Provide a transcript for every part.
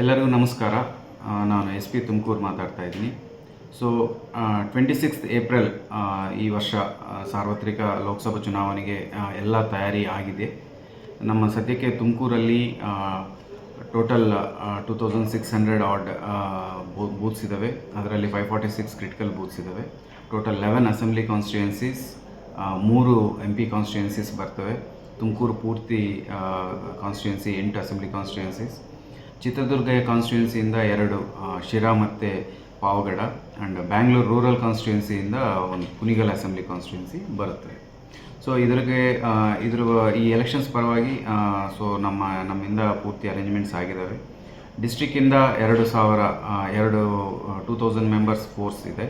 ಎಲ್ಲರಿಗೂ ನಮಸ್ಕಾರ. ನಾನು ಎಸ್ ಪಿ ತುಮಕೂರು ಮಾತಾಡ್ತಾ ಇದ್ದೀನಿ. ಸೊ ಟ್ವೆಂಟಿ ಸಿಕ್ಸ್ತ್ ಏಪ್ರಿಲ್ ಈ ವರ್ಷ ಸಾರ್ವತ್ರಿಕ ಲೋಕಸಭಾ ಚುನಾವಣೆಗೆ ಎಲ್ಲ ತಯಾರಿ ಆಗಿದೆ. ನಮ್ಮ ಸದ್ಯಕ್ಕೆ ತುಮಕೂರಲ್ಲಿ total two thousand six hundred order booths ಇದ್ದಾವೆ ಅದರಲ್ಲಿ five forty six critical booths ಇದ್ದಾವೆ ಟೋಟಲ್ ಲೆವೆನ್ ಅಸೆಂಬ್ಲಿ ಕಾನ್ಸ್ಟಿಟ್ಯೂಯೆನ್ಸೀಸ್ ಮೂರು ಎಂ ಪಿ ಕಾನ್ಸ್ಟಿಟ್ಯೂಯೆನ್ಸೀಸ್ ಬರ್ತವೆ. ತುಮಕೂರು ಪೂರ್ತಿ ಕಾನ್ಸ್ಟಿಟ್ಯೂಯೆನ್ಸಿ ಎಂಟು ಅಸೆಂಬ್ಲಿ ಕಾನ್ಸ್ಟಿಟ್ಯೂಯೆನ್ಸೀಸ್ ಚಿತ್ರದುರ್ಗ ಕಾನ್ಸ್ಟಿಟ್ಯೂನ್ಸಿಯಿಂದ ಎರಡು ಶಿರಾ ಮತ್ತು ಪಾವಗಡ ಆ್ಯಂಡ್ ಬ್ಯಾಂಗ್ಳೂರು ರೂರಲ್ ಕಾನ್ಸ್ಟಿಟ್ಯೂನ್ಸಿಯಿಂದ ಒಂದು ಕುನಿಗಲ್ ಅಸೆಂಬ್ಲಿ ಕಾನ್ಸ್ಟಿಟ್ಯೂನ್ಸಿ ಬರುತ್ತೆ. ಸೊ ಇದ್ರಿಗೆ ಇದ್ರ, ಈ ಎಲೆಕ್ಷನ್ಸ್ ಪರವಾಗಿ ಸೊ ನಮ್ಮ, ನಮ್ಮಿಂದ ಪೂರ್ತಿ ಅರೇಂಜ್ಮೆಂಟ್ಸ್ ಆಗಿದ್ದಾವೆ ಡಿಸ್ಟ್ರಿಕ್ಕಿಂದ ಎರಡು ಸಾವಿರ ಎರಡು ಟೂ ತೌಸಂಡ್ ಮೆಂಬರ್ಸ್ ಫೋರ್ಸ್ ಇದೆ.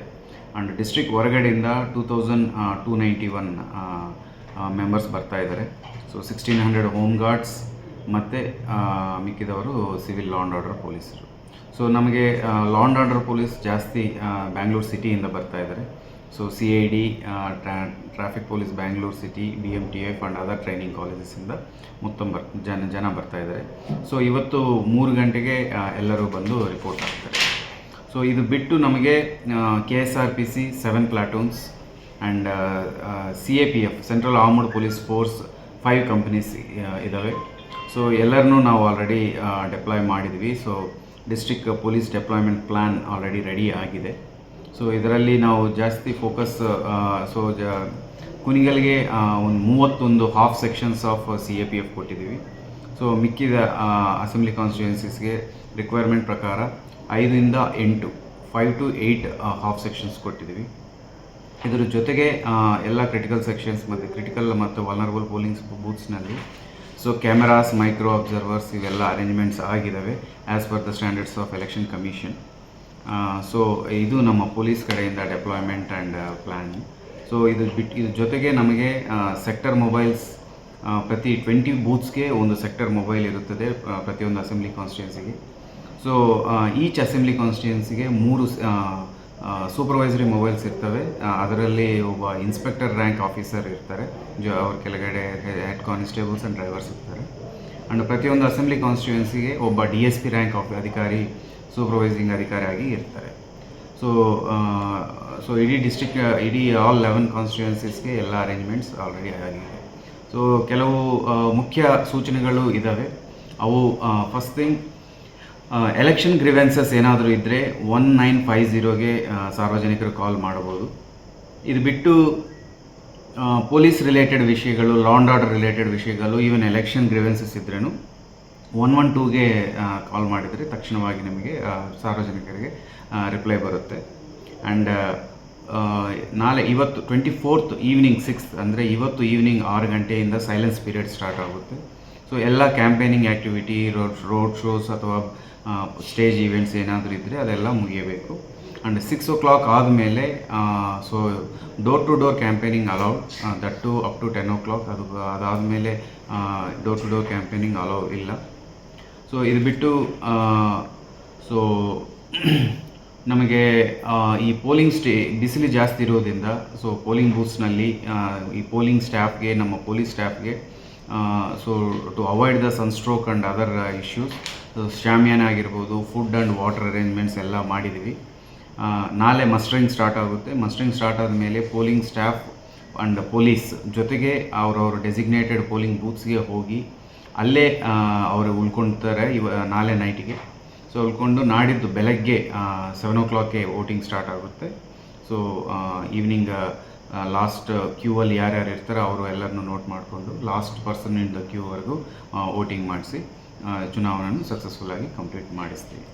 ಆ್ಯಂಡ್ ಡಿಸ್ಟ್ರಿಕ್ಟ್ ಹೊರಗಡೆಯಿಂದ two thousand two ninety one members ಬರ್ತಾ ಇದ್ದಾರೆ so sixteen hundred home guards ಮತ್ತು ಮಿಕ್ಕಿದವರು ಸಿವಿಲ್ ಲಾಂಡ್ ಆರ್ಡರ್ ಪೊಲೀಸರು. ಸೊ ನಮಗೆ ಲಾಂಡ್ ಆರ್ಡರ್ ಪೊಲೀಸ್ ಜಾಸ್ತಿ ಬ್ಯಾಂಗ್ಳೂರು ಸಿಟಿಯಿಂದ ಬರ್ತಾ ಇದ್ದಾರೆ so C I D traffic police Bangalore city B M T F and other training ಕಾಲೇಜಸ್ಸಿಂದ ಮೊತ್ತ ಬರ್, ಜನ ಜನ ಬರ್ತಾ ಇದ್ದಾರೆ ಸೊ ಇವತ್ತು ಮೂರು ಗಂಟೆಗೆ ಎಲ್ಲರೂ ಬಂದು ರಿಪೋರ್ಟ್ ಆಗ್ತಾರೆ ಸೊ ಇದು ಬಿಟ್ಟು ನಮಗೆ K S R P C seven platoons and C A P F central armed police force five companies ಇದ್ದಾವೆ ಸೊ ಎಲ್ಲರನ್ನೂ ನಾವು ಆಲ್ರೆಡಿ ಡೆಪ್ಲಾಯ್ ಮಾಡಿದ್ವಿ. So district police deployment plan already ready ಆಗಿದೆ. ಸೊ ಇದರಲ್ಲಿ ನಾವು ಜಾಸ್ತಿ ಫೋಕಸ್ ಸೊ ಜ, ಕುನಿಗಲ್ಗೆ ಒಂದು ಮೂವತ್ತೊಂದು half sections of C A P F ಕೊಟ್ಟಿದ್ದೀವಿ. ಸೊ ಮಿಕ್ಕಿದ ಅಸೆಂಬ್ಲಿ ಕಾನ್ಸ್ಟಿಟ್ಯೂನ್ಸೀಸ್ಗೆ ರಿಕ್ವೈರ್ಮೆಂಟ್ ಪ್ರಕಾರ ಐದರಿಂದ ಎಂಟು five to eight half sections ಕೊಟ್ಟಿದ್ದೀವಿ. ಇದರ ಜೊತೆಗೆ ಎಲ್ಲ ಕ್ರಿಟಿಕಲ್ ಸೆಕ್ಷನ್ಸ್ ಮತ್ತು ಕ್ರಿಟಿಕಲ್ ಮತ್ತು ವಲ್ನರಬಲ್ ಪೋಲಿಂಗ್ಸ್ ಬೂತ್ಸ್ನಲ್ಲಿ ಸೊ ಕ್ಯಾಮರಾಸ್ ಮೈಕ್ರೋ ಅಬ್ಸರ್ವರ್ಸ್ ಇವೆಲ್ಲ ಅರೇಂಜ್ಮೆಂಟ್ಸ್ ಆಗಿದ್ದಾವೆ as per the standards of election commission so ಇದು ನಮ್ಮ ಪೊಲೀಸ್ ಕಡೆಯಿಂದ ಡೆಪ್ಲಾಯ್ಮೆಂಟ್ ಆ್ಯಂಡ್ ಪ್ಲ್ಯಾನ್ ಸೊ ಇದು ಬಿಟ್ಟು ಇದ್ರ ಜೊತೆಗೆ ನಮಗೆ ಸೆಕ್ಟರ್ ಮೊಬೈಲ್ಸ್ ಪ್ರತಿ ಟ್ವೆಂಟಿ ಬೂತ್ಸ್ಗೆ ಒಂದು ಸೆಕ್ಟರ್ ಮೊಬೈಲ್ ಇರುತ್ತದೆ ಪ್ರತಿಯೊಂದು ಅಸೆಂಬ್ಲಿ ಕಾನ್ಸ್ಟಿಟ್ಯೂನ್ಸಿಗೆ ಸೊ ಈಚ್ ಅಸೆಂಬ್ಲಿ ಕಾನ್ಸ್ಟಿಟ್ಯೂನ್ಸಿಗೆ ಮೂರು ಸೂಪರ್ವೈಸರಿ ಮೊಬೈಲ್ಸ್ ಇರ್ತವೆ. ಅದರಲ್ಲಿ ಒಬ್ಬ ಇನ್ಸ್ಪೆಕ್ಟರ್ ರ್ಯಾಂಕ್ ಆಫೀಸರ್ ಇರ್ತಾರೆ. ಜೊ, ಅವ್ರ ಕೆಳಗಡೆ ಹೆಡ್ ಕಾನ್ಸ್ಟೇಬಲ್ಸ್ ಆ್ಯಂಡ್ ಡ್ರೈವರ್ಸ್ ಇರ್ತಾರೆ. ಆ್ಯಂಡ್ ಪ್ರತಿಯೊಂದು ಅಸೆಂಬ್ಲಿ ಕಾನ್ಸ್ಟಿಟ್ಯೂನ್ಸಿಗೆ ಒಬ್ಬ D S P rank of ಅಧಿಕಾರಿ ಸೂಪರ್ವೈಸಿಂಗ್ ಅಧಿಕಾರಿಯಾಗಿ ಇರ್ತಾರೆ. ಸೊ ಸೊ ಇಡೀ ಡಿಸ್ಟ್ರಿಕ್ಟ್ ಇಡೀ ಆಲ್ ಲೆವೆನ್ ಕಾನ್ಸ್ಟಿಟ್ಯೂನ್ಸೀಸ್ಗೆ ಎಲ್ಲ ಅರೇಂಜ್ಮೆಂಟ್ಸ್ ಆಲ್ರೆಡಿ ಆಗಿದೆ. ಸೊ ಕೆಲವು ಮುಖ್ಯ ಸೂಚನೆಗಳು ಇದ್ದಾವೆ ಅವು ಫಸ್ಟ್ ಥಿಂಗ್ ಎಲೆಕ್ಷನ್ ಗ್ರಿವೆನ್ಸಸ್ ಏನಾದರೂ ಇದ್ದರೆ ಒನ್ ನೈನ್ ಫೈವ್ ಝೀರೋಗೆ ಸಾರ್ವಜನಿಕರು ಕಾಲ್ ಮಾಡಬಹುದು. ಇದು ಬಿಟ್ಟು ಪೊಲೀಸ್ ರಿಲೇಟೆಡ್ ವಿಷಯಗಳು ಲಾ ಆರ್ಡರ್ ರಿಲೇಟೆಡ್ ವಿಷಯಗಳು ಈವನ್ ಎಲೆಕ್ಷನ್ ಗ್ರಿವೆನ್ಸಸ್ ಇದ್ರೂ ಒನ್ ಒನ್ ಟೂಗೆ ಕಾಲ್ ಮಾಡಿದರೆ ತಕ್ಷಣವಾಗಿ ನಿಮಗೆ ಸಾರ್ವಜನಿಕರಿಗೆ ರಿಪ್ಲೈ ಬರುತ್ತೆ. ಆ್ಯಂಡ್ ನಾಳೆ ಇವತ್ತು ಟ್ವೆಂಟಿ ಫೋರ್ತ್ ಈವ್ನಿಂಗ್ ಸಿಕ್ಸ್ ಅಂದರೆ ಇವತ್ತು ಈವ್ನಿಂಗ್ ಆರು ಗಂಟೆಯಿಂದ ಸೈಲೆನ್ಸ್ ಪೀರಿಯಡ್ ಸ್ಟಾರ್ಟ್ ಆಗುತ್ತೆ. ಸೊ ಎಲ್ಲ campaigning activity road road shows ಅಥವಾ ಸ್ಟೇಜ್ ಈವೆಂಟ್ಸ್ ಏನಾದರೂ ಇದ್ದರೆ ಅದೆಲ್ಲ ಮುಗಿಯಬೇಕು. ಆ್ಯಂಡ್ ಸಿಕ್ಸ್ ಓ ಕ್ಲಾಕ್ ಆದಮೇಲೆ so door to door campaigning allowed that too up to ten o'clock ಅದು, ಅದಾದಮೇಲೆ door to door campaigning allow ಇಲ್ಲ. ಸೊ ಇದು ಬಿಟ್ಟು ಸೊ ನಮಗೆ ಈ ಪೋಲಿಂಗ್ ಸ್ಟೇ ಬಿಸಿಲು ಜಾಸ್ತಿ ಇರೋದ್ರಿಂದ ಸೊ ಪೋಲಿಂಗ್ ಬೂತ್ಸ್ನಲ್ಲಿ ಈ ಪೋಲಿಂಗ್ ಸ್ಟಾಫ್ಗೆ ನಮ್ಮ police ಸ್ಟಾಫ್ಗೆ so to avoid the sunstroke and other issues ಶಾಮಿಯಾನ ಆಗಿರ್ಬೋದು ಫುಡ್ ಆ್ಯಂಡ್ ವಾಟರ್ ಅರೇಂಜ್ಮೆಂಟ್ಸ್ ಎಲ್ಲ ಮಾಡಿದ್ದೀವಿ. ನಾಳೆ ಮಸ್ಟ್ರಿಂಗ್ ಸ್ಟಾರ್ಟ್ ಆಗುತ್ತೆ. ಮಸ್ಟ್ರಿಂಗ್ ಸ್ಟಾರ್ಟ್ ಆದಮೇಲೆ ಪೋಲಿಂಗ್ ಸ್ಟಾಫ್ ಆ್ಯಂಡ್ ಪೊಲೀಸ್ ಜೊತೆಗೆ ಅವರವ್ರ ಡೆಸಿಗ್ನೇಟೆಡ್ ಪೋಲಿಂಗ್ ಬೂತ್ಸ್ಗೆ ಹೋಗಿ ಅಲ್ಲೇ ಅವರು ಉಳ್ಕೊಳ್ತಾರೆ ಇವ, ನಾಳೆ ನೈಟಿಗೆ ಸೊ ಉಳ್ಕೊಂಡು ನಾಡಿದ್ದು ಬೆಳಗ್ಗೆ ಸೆವೆನ್ ಓ ಕ್ಲಾಕ್ಗೆ ವೋಟಿಂಗ್ ಸ್ಟಾರ್ಟ್ ಆಗುತ್ತೆ. ಸೊ ಈವ್ನಿಂಗ್ ಲಾಸ್ಟ್ ಕ್ಯೂ ಅಲ್ಲಿ ಯಾರ್ಯಾರು ಇರ್ತಾರೋ ಅವರು ಎಲ್ಲರನ್ನು ನೋಟ್ ಮಾಡಿಕೊಂಡು ಲಾಸ್ಟ್ ಪರ್ಸನ್ ಇನ್ ದ ಕ್ಯೂವರೆಗೂ ವೋಟಿಂಗ್ ಮಾಡಿಸಿ ಚುನಾವಣೆಯನ್ನು ಸಕ್ಸಸ್ಫುಲ್ಲಾಗಿ ಕಂಪ್ಲೀಟ್ ಮಾಡಿಸ್ತೀವಿ.